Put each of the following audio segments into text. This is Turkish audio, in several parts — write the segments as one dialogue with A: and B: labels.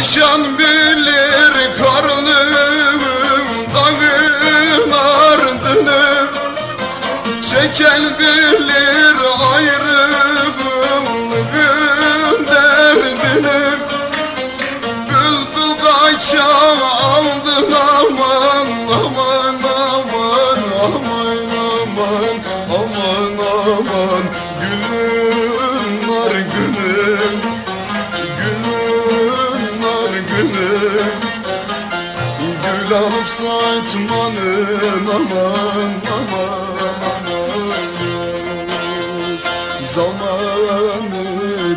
A: Aşan bilir karnım dağın ardını. Çeken bilir ayrılığın derdini. Bülbül kaçağı aldın aman aman aman aman aman aman aman Alıp saçmanın aman aman aman. Zamanı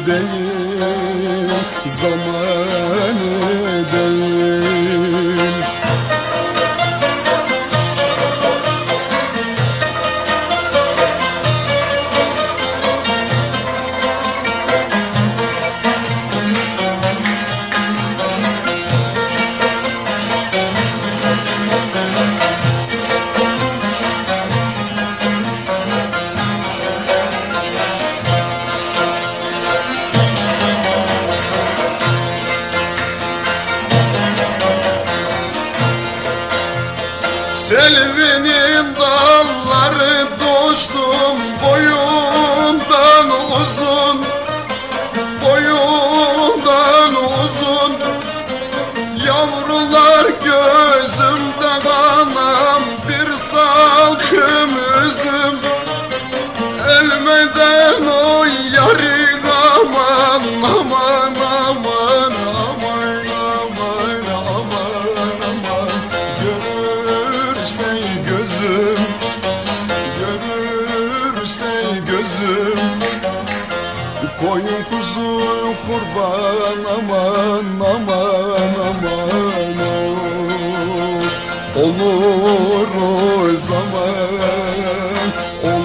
A: değil, zamanı Selvinin Koyun kuzu kurban aman aman aman Olur o zaman Olur